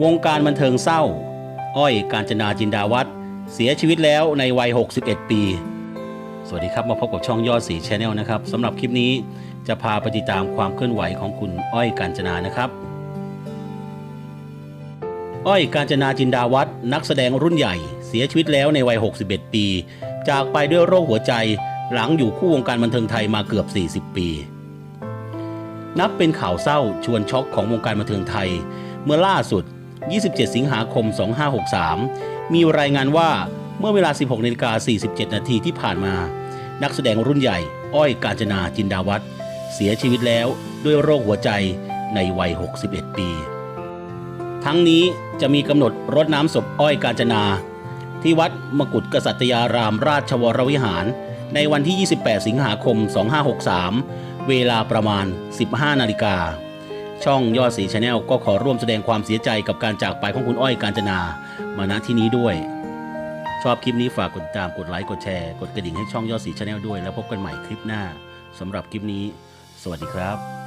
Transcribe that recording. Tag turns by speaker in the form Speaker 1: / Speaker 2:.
Speaker 1: วงการบันเทิงเศร้า อ้อยกาญจนาจินดาวัฒน์เสียชีวิตแล้วในวัย 61 ปี สวัสดีครับมาพบกับช่องยอดสีชแนลนะครับสำหรับคลิปนี้จะพาไปติดตามความเคลื่อนไหวของคุณอ้อยกาญจนานะครับ อ้อยกาญจนาจินดาวัฒน์นักแสดงรุ่นใหญ่ เสียชีวิตแล้วในวัย 61 ปี จากไปด้วยโรคหัวใจหลังอยู่คู่วงการบันเทิงไทยมาเกือบ 40 ปี นับเป็นข่าวเศร้าชวนช็อกของวงการบันเทิงไทย เมื่อล่าสุด 27 สิงหาคม 2563 มีรายงานว่าเมื่อเวลา 16นาฬิกา47 นาทีที่ผ่านมา นักแสดงรุ่นใหญ่ อ้อยกาญจนาจินดาวัฒน์เสียชีวิตแล้วด้วยโรคหัวใจในวัย 61 ปี ทั้งนี้จะมีกำหนดรดน้ำศพอ้อยกาญจนา ที่วัดมกุฎกษัตยารามราชวรวิหาร ในวันที่ 28 สิงหาคม 2563 เวลาประมาณ 15 นาฬิกา ช่องยอดสีชาแนลก็ขอร่วมแสดงความเสียใจกับการจากไปของคุณอ้อยกาญจนา มาณที่นี้ด้วย ชอบคลิปนี้ฝากกดติดตามกดไลค์กดแชร์กดกระดิ่งให้ช่องยอดสีชาแนลด้วย แล้วพบกันใหม่คลิปหน้าสำหรับคลิปนี้ สวัสดีครับ